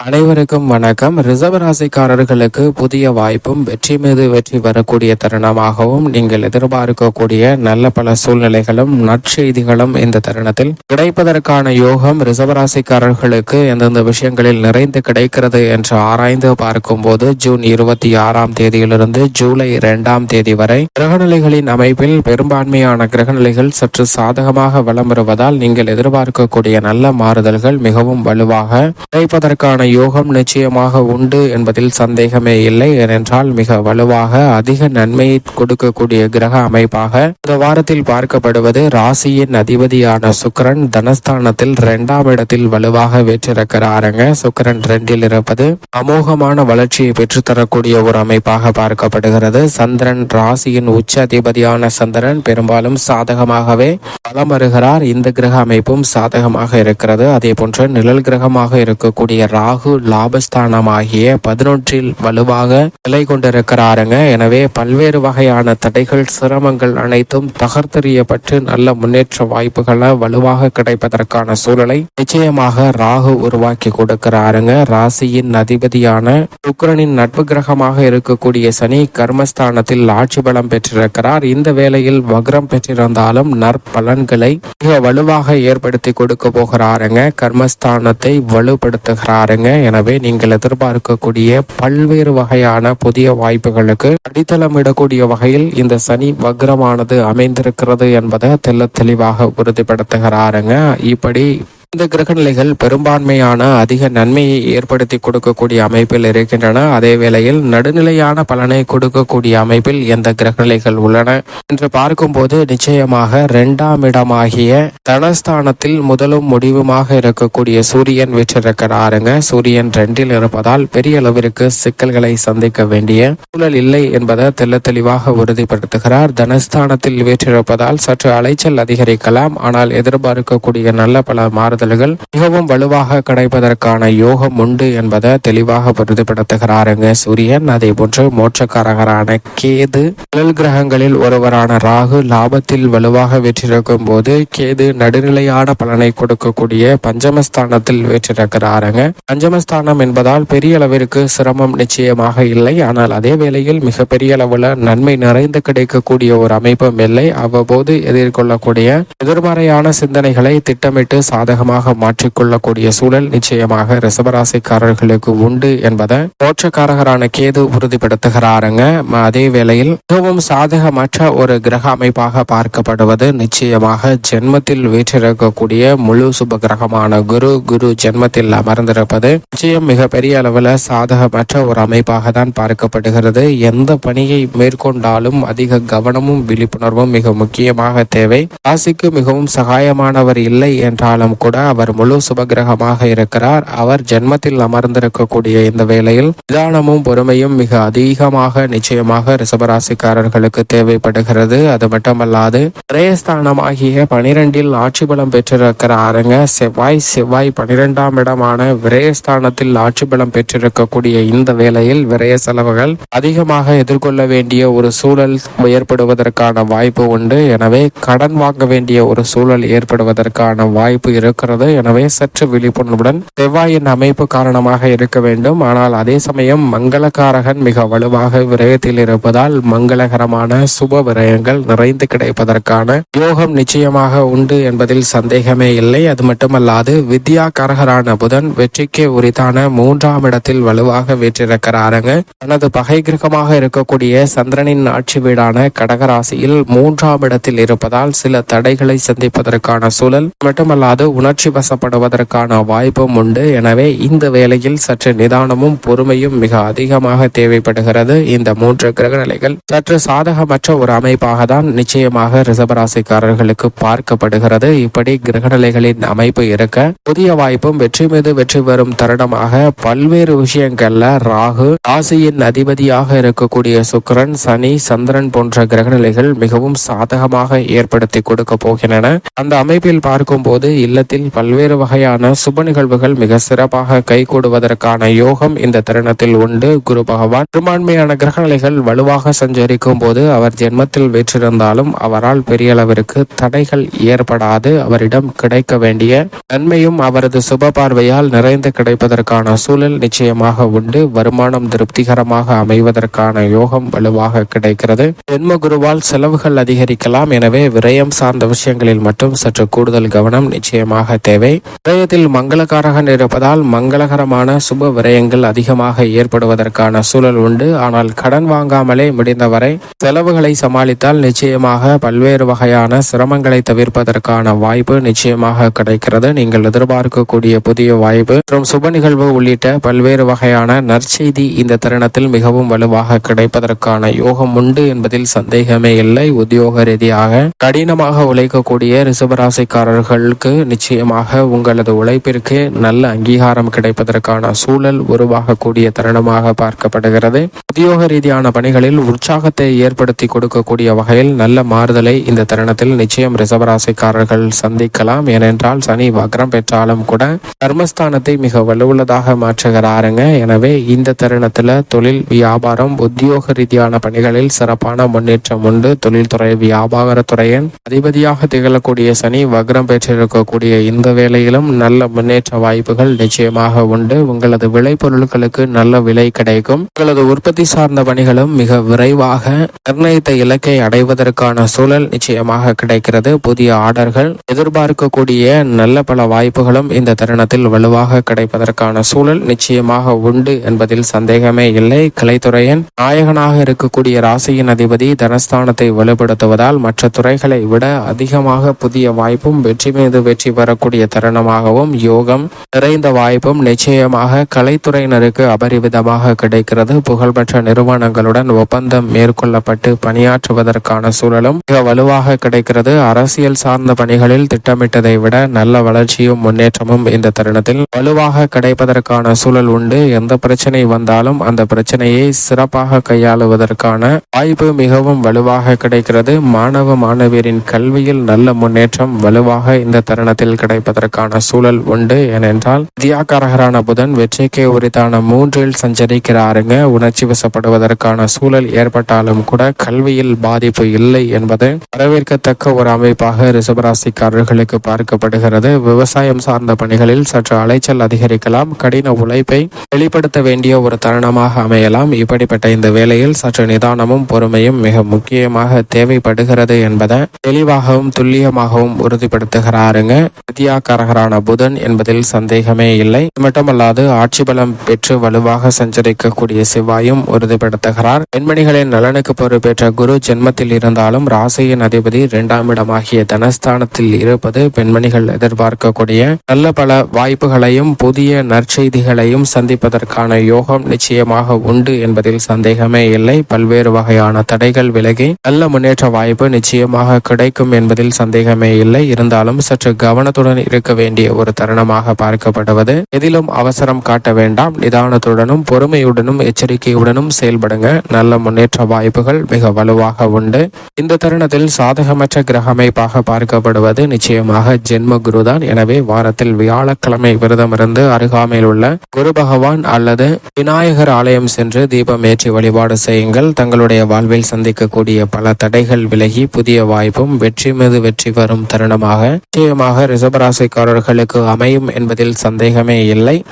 அனைவருக்கும் வணக்கம். ரிசர்வ் ராசிக்காரர்களுக்கு புதிய வாய்ப்பும் வெற்றி மீது வெற்றி வரக்கூடிய தருணமாகவும் நீங்கள் எதிர்பார்க்கக்கூடிய நல்ல பல சூழ்நிலைகளும் நற்செய்திகளும் இந்த தருணத்தில் கிடைப்பதற்கான யோகம் ரிசர்வ் ராசிக்காரர்களுக்கு எந்தெந்த விஷயங்களில் நிறைந்து கிடைக்கிறது என்று ஆராய்ந்து பார்க்கும்போது ஜூன் இருபத்தி ஆறாம் தேதியிலிருந்து ஜூலை இரண்டாம் தேதி வரை கிரகநிலைகளின் அமைப்பில் பெரும்பான்மையான கிரகநிலைகள் சற்று சாதகமாக வலம் வருவதால் நீங்கள் எதிர்பார்க்கக்கூடிய நல்ல மாறுதல்கள் மிகவும் வலுவாக கிடைப்பதற்கான யோகம் நிச்சயமாக உண்டு என்பதில் சந்தேகமே இல்லை. ஏனென்றால் மிக வலுவாக அதிக நன்மையை கொடுக்கக்கூடிய கிரக அமைப்பாக இந்த வாரத்தில் பார்க்கப்படுவது ராசியின் அதிபதியான சுக்கிரன் தனஸ்தானத்தில் இரண்டாம் இடத்தில் வலுவாக வெற்றிருக்கிறாருங்க. சுக்கிரன் ரெண்டில் இருப்பது அமோகமான வளர்ச்சியை பெற்றுத்தரக்கூடிய ஒரு அமைப்பாக பார்க்கப்படுகிறது. சந்திரன் ராசியின் உச்ச அதிபதியான சந்திரன் பெரும்பாலும் சாதகமாகவே பலம் வருகிறார். இந்த கிரக அமைப்பும் சாதகமாக இருக்கிறது. அதே போன்று நிழல் கிரகமாக இருக்கக்கூடிய ராகு லாபஸ்தானமாகிய பதினொன்றில் வலுவாக நிலை கொண்டிருக்கிறாருங்க. எனவே பல்வேறு வகையான தடைகள் சிரமங்கள் அனைத்தும் தகர்த்தெறியப்பட்டு நல்ல முன்னேற்ற வாய்ப்புகளை வலுவாக கிடைப்பதற்கான சூழலை நிச்சயமாக ராகு உருவாக்கி கொடுக்கிறாருங்க. ராசியின் அதிபதியான சுக்கரனின் நட்பு கிரகமாக இருக்கக்கூடிய சனி கர்மஸ்தானத்தில் ஆட்சி பலம் பெற்றிருக்கிறார். இந்த வேளையில் வக்ரம் பெற்றிருந்தாலும் நற்பலன்களை மிக வலுவாக ஏற்படுத்தி கொடுக்க போகிறாருங்க. கர்மஸ்தானத்தை வலுப்படுத்துகிறாருங்க. எனவே நீங்கள் எதிர்பார்க்கக்கூடிய பல்வேறு வகையான புதிய வாய்ப்புகளுக்கு அடித்தளமிடக்கூடிய வகையில் இந்த சனி வக்ரமானது அமைந்திருக்கிறது என்பதை தெல்ல தெளிவாக உறுதிப்படுத்துகிறாருங்க. இப்படி இந்த கிரகநிலைகள் பெரும்பான்மையான அதிக நன்மையை ஏற்படுத்தி கொடுக்கக்கூடிய அமைப்பில் இருக்கின்றன. அதே வேளையில் நடுநிலையான பலனை கொடுக்கக்கூடிய அமைப்பில் எந்த கிரகநிலைகள் உள்ளன என்று பார்க்கும்போது நிச்சயமாக இரண்டாம் இடமாகிய தனஸ்தானத்தில் முதலும் முடிவுமாக இருக்கக்கூடிய சூரியன் வீற்றிருக்கிறாருங்க. சூரியன் ரெண்டில் இருப்பதால் பெரிய அளவிற்கு சிக்கல்களை சந்திக்க வேண்டிய சூழல் இல்லை என்பதை தெல்ல தெளிவாக உறுதிப்படுத்துகிறார். தனஸ்தானத்தில் வீற்றிருப்பதால் சற்று அலைச்சல் அதிகரிக்கலாம். ஆனால் எதிர்பார்க்கக்கூடிய நல்ல பல மாறுதல் மாறுதல்கள் மிகவும் வலுவாக கிடைப்பதற்கான யோகம் உண்டு என்பதை தெளிவாக உறுதிப்படுத்துகிறாருங்க சூரியன். அதே போன்று மோட்சக்காரகரான கேது. நிழல் கிரகங்களில் ஒருவரான ராகு லாபத்தில் வலுவாக வெற்றிருக்கும் போது கேது நடுநிலையான பலனை கொடுக்கக்கூடிய பஞ்சமஸ்தானத்தில் வெற்றிருக்கிறாருங்க பஞ்சமஸ்தானம் என்பதால் பெரிய அளவிற்கு சிரமம் நிச்சயமாக இல்லை. ஆனால் அதே வேளையில் மிகப்பெரிய அளவுல நன்மை நிறைந்து கிடைக்கக்கூடிய ஒரு அமைப்பும் இல்லை. அவ்வப்போது எதிர்கொள்ளக்கூடிய எதிர்மறையான சிந்தனைகளை திட்டமிட்டு சாதகம் சாதகமாக மாற்றிக்கொள்ளக்கூடிய சூழல் நிச்சயமாக ரிசபராசிக்காரர்களுக்கு உண்டு என்பதை மோட்சக்காரகரான கேது உறுதிப்படுத்துகிறாருங்க. அதே வேளையில் மிகவும் சாதகமற்ற ஒரு கிரக அமைப்பாக பார்க்கப்படுவது நிச்சயமாக ஜென்மத்தில் வீற்றிருக்கக்கூடிய முழு சுப கிரகமான குரு. குரு ஜென்மத்தில் அமர்ந்திருப்பது நிச்சயம் மிக பெரிய அளவில் சாதகமற்ற ஒரு அமைப்பாக தான் பார்க்கப்படுகிறது. எந்த பணியை மேற்கொண்டாலும் அதிக கவனமும் விழிப்புணர்வும் மிக முக்கியமாக தேவை. ராசிக்கு மிகவும் சகாயமானவர் இல்லை என்றாலும் கூட அவர் முழு சுபகிரகமாக இருக்கிறார். அவர் ஜென்மத்தில் அமர்ந்திருக்கக்கூடிய இந்த வேளையில் நிதானமும் பொறுமையும் மிக அதிகமாக நிச்சயமாக ரிசபராசிக்காரர்களுக்கு தேவைப்படுகிறது. அது மட்டுமல்லாது விரயஸ்தானமாகிய பனிரெண்டில் ஆட்சி பலம் பெற்றிருக்கிறாருங்க செவ்வாய் செவ்வாய் பனிரெண்டாம் இடமான விரயஸ்தானத்தில் ஆட்சி பலம் பெற்றிருக்கக்கூடிய இந்த வேளையில் விரய செலவுகள் அதிகமாக எதிர்கொள்ள வேண்டிய ஒரு சூழல் ஏற்படுவதற்கான வாய்ப்பு உண்டு. எனவே கடன் வாங்க வேண்டிய ஒரு சூழல் ஏற்படுவதற்கான வாய்ப்பு இருக்கிறது எனவே சற்று விழிப்புணர்வுடன் செவ்வாயின் அமைப்பு காரணமாக இருக்க வேண்டும். ஆனால் அதே சமயம் மங்களக்காரகன் மிக வலுவாக விரயத்தில் இருப்பதால் மங்களகரமான சுப விரயங்கள் நிறைந்து கிடைப்பதற்கான யோகம் நிச்சயமாக உண்டு என்பதில் சந்தேகமே இல்லை. அது மட்டுமல்லாது வித்யா கரகரான புதன் வெற்றிக்கு உரித்தான மூன்றாம் இடத்தில் வலுவாக வீற்றிருக்கிறாருங்க. தனது பகை கிரகமாக இருக்கக்கூடிய சந்திரனின் ஆட்சி வீடான கடகராசியில் மூன்றாம் இடத்தில் இருப்பதால் சில தடைகளை சந்திப்பதற்கான சூழல். மட்டுமல்லாது உணர்ச்சி வசப்படுவதற்கான வாய்ப்பும் உண்டு. எனவே இந்த வேளையில் சற்று நிதானமும் பொறுமையும் மிக அதிகமாக தேவைப்படுகிறது. இந்த மூன்று கிரகநிலைகள் சற்று சாதகமற்ற ஒரு அமைப்பாக தான் நிச்சயமாக ரிசபராசிக்காரர்களுக்கு பார்க்கப்படுகிறது. இப்படி கிரகநிலைகளின் அமைப்பு இருக்க புதிய வாய்ப்பும் வெற்றி மீது வெற்றி பெறும் தருணமாக பல்வேறு விஷயங்கள்ல ராகு ராசியின் அதிபதியாக இருக்கக்கூடிய சுக்கரன் சனி சந்திரன் போன்ற கிரகநிலைகள் மிகவும் சாதகமாக ஏற்படுத்தி கொடுக்க போகின்றன. அந்த அமைப்பில் பார்க்கும்போது இல்லத்தில் பல்வேறு வகையான சுப நிகழ்வுகள் மிக சிறப்பாக கைகூடுவதற்கான யோகம் இந்த தருணத்தில் உண்டு. குரு பகவான் பெரும்பான்மையான கிரகநிலைகள் வலுவாக சஞ்சரிக்கும் போது அவர் ஜென்மத்தில் வெற்றிருந்தாலும் அவரால் பெரிய அளவிற்கு தடைகள் ஏற்படாது. அவரிடம் கிடைக்க வேண்டிய நன்மையும் அவரது சுப பார்வையால் நிறைந்து கிடைப்பதற்கான சூழல் நிச்சயமாக உண்டு. வருமானம் திருப்திகரமாக அமைவதற்கான யோகம் வலுவாக கிடைக்கிறது. ஜென்ம குருவால் செலவுகள் அதிகரிக்கலாம். எனவே விரயம் சார்ந்த விஷயங்களில் மட்டும் சற்று கூடுதல் கவனம் நிச்சயமாக தேவை. விரயத்தில் மங்களகாரகன் இருப்பதால் மங்களகரமான சுப விரயங்கள் அதிகமாக ஏற்படுவதற்கான சூழல் உண்டு. ஆனால் கடன் வாங்காமலே முடிந்தவரை செலவுகளை சமாளித்தால் நிச்சயமாக பல்வேறு வகையான சிரமங்களை தவிர்ப்பதற்கான வாய்ப்பு நிச்சயமாக கிடைக்கிறது. நீங்கள் எதிர்பார்க்கக்கூடிய புதிய வாய்ப்பு மற்றும் சுப நிகழ்வு உள்ளிட்ட பல்வேறு வகையான நற்செய்தி இந்த தருணத்தில் மிகவும் வலுவாக கிடைப்பதற்கான யோகம் உண்டு என்பதில் சந்தேகமே இல்லை. உத்தியோக ரீதியாக கடினமாக உழைக்கக்கூடிய ரிசபராசிக்காரர்களுக்கு நிச்சயம் நிச்சயமாக உங்களது உழைப்பிற்கு நல்ல அங்கீகாரம் கிடைப்பதற்கான சூழல் உருவாகக்கூடிய தருணமாக பார்க்கப்படுகிறது. உத்தியோக ரீதியான பணிகளில் உற்சாகத்தை ஏற்படுத்தி கொடுக்கக்கூடிய வகையில் நல்ல மாறுதலை இந்த தருணத்தில் நிச்சயம் ரிசவராசிக்காரர்கள் சந்திக்கலாம். ஏனென்றால் சனி வக்ரம் பெற்றாலும் கூட கர்மஸ்தானத்தை மிக வலுவுள்ளதாக மாற்றுகிறாருங்க. எனவே இந்த தருணத்துல தொழில் வியாபாரம் உத்தியோக ரீதியான பணிகளில் சிறப்பான முன்னேற்றம் உண்டு. தொழில்துறை வியாபாரத்துறையின் அதிபதியாக திகழக்கூடிய சனி வக்ரம் பெற்றிருக்கக்கூடிய எந்த வேலையிலும் நல்ல முன்னேற்ற வாய்ப்புகள் நிச்சயமாக உண்டு. உங்களது விளைபொருட்களுக்கு நல்ல விலை கிடைக்கும். உங்களது உற்பத்தி சார்ந்த பணிகளும் மிக விரைவாக நிர்ணயித்த இலக்கை அடைவதற்கான சூழல் நிச்சயமாக கிடைக்கிறது. புதிய ஆர்டர்கள் எதிர்பார்க்கக்கூடிய நல்ல பல வாய்ப்புகளும் இந்த தருணத்தில் வலுவாக கிடைப்பதற்கான சூழல் நிச்சயமாக உண்டு என்பதில் சந்தேகமே இல்லை. கலைத்துறையின் நாயகனாக இருக்கக்கூடிய ராசியின் அதிபதி தனஸ்தானத்தை வலுப்படுத்துவதால் மற்ற துறைகளை விட அதிகமாக புதிய வாய்ப்பும் வெற்றி மீது வெற்றி பெறக்கூடிய தருணமாகவும் யோகம் நிறைந்த வாய்ப்பும் நிச்சயமாக கலைத்துறையினருக்கு அபரிவிதமாக கிடைக்கிறது. புகழ்பெற்ற நிறுவனங்களுடன் ஒப்பந்தம் மேற்கொள்ளப்பட்டு பணியாற்றுவதற்கான சூழலும் மிக வலுவாக கிடைக்கிறது. அரசியல் சார்ந்த பணிகளில் திட்டமிட்டதை விட நல்ல வளர்ச்சியும் முன்னேற்றமும் இந்த தருணத்தில் வலுவாக கிடைப்பதற்கான சூழல் உண்டு. எந்த பிரச்சனை வந்தாலும் அந்த பிரச்சனையை சிறப்பாக கையாளுவதற்கான வாய்ப்பு மிகவும் வலுவாக கிடைக்கிறது. மாணவ மாணவியரின் கல்வியில் நல்ல முன்னேற்றம் வலுவாக இந்த தருணத்தில் கிடைப்பதற்கான சூழல் உண்டு ஏனென்றால் வித்யாகாரகரான புதன் வெற்றிக்கு உரித்தான மூன்றில் சஞ்சரிக்கிறாருங்க. உணர்ச்சி வசப்படுவதற்கான சூழல் ஏற்பட்டாலும் கூட கல்வியில் பாதிப்பு இல்லை என்பது வரவேற்கத்தக்க ஒரு அமைப்பாக ரிசபராசிக்காரர்களுக்கு பார்க்கப்படுகிறது. விவசாயம் சார்ந்த பணிகளில் சற்று அலைச்சல் அதிகரிக்கலாம். கடின உழைப்பை வெளிப்படுத்த வேண்டிய ஒரு தருணமாக அமையலாம். இப்படிப்பட்ட இந்த வேளையில் சற்று நிதானமும் பொறுமையும் மிக முக்கியமாக தேவைப்படுகிறது என்பதை தெளிவாகவும் துல்லியமாகவும் உறுதிப்படுத்துகிறாருங்க. வித்யாகாரகரான புதன் என்பதில் சந்தேகமே இல்லை. இது மட்டுமல்லாது ஆட்சி பலம் பெற்று வலுவாக சஞ்சரிக்கக்கூடிய செவ்வாயும் உறுதிப்படுத்துகிறார். பெண்மணிகளின் நலனுக்கு பொறுப்பேற்ற குரு ஜென்மத்தில் இருந்தாலும் ராசியின் அதிபதி இரண்டாம் இடமாகிய தனஸ்தானத்தில் இருப்பது பெண்மணிகள் எதிர்பார்க்கக்கூடிய நல்ல பல வாய்ப்புகளையும் புதிய நற்செய்திகளையும் சந்திப்பதற்கான யோகம் நிச்சயமாக உண்டு என்பதில் சந்தேகமே இல்லை. பல்வேறு வகையான தடைகள் விலகி நல்ல முன்னேற்ற வாய்ப்பு நிச்சயமாக கிடைக்கும் என்பதில் சந்தேகமே இல்லை. இருந்தாலும் சற்று கவனத்துடன் இருக்க வேண்டிய ஒரு தருணமாக பார்க்கப்படுவது எதிலும் அவசரம் காட்ட வேண்டாம். நிதானத்துடனும் பொறுமையுடனும் எச்சரிக்கையுடனும் செயல்படுங்க. நல்ல முன்னேற்ற வாய்ப்புகள் மிக வலுவாக உண்டு. இந்த தருணத்தில் சாதகமற்ற கிரக அமைப்பாக பார்க்கப்படுவது நிச்சயமாக ஜென்ம குருதான் எனவே வாரத்தில் வியாழக்கிழமை விரதம் இருந்து அருகாமையில் உள்ள குரு பகவான் அல்லது விநாயகர் ஆலயம் சென்று தீபம் ஏற்றி வழிபாடு செய்யுங்கள். தங்களுடைய வாழ்வில் சந்திக்கக்கூடிய பல தடைகள் விலகி புதிய வாய்ப்பும் வெற்றி மீது வெற்றி வரும் தருணமாக நிச்சயமாக ரிசபராசிக்காரர்களுக்கு அமையும் என்பதில் சந்தேகமே இல்லை.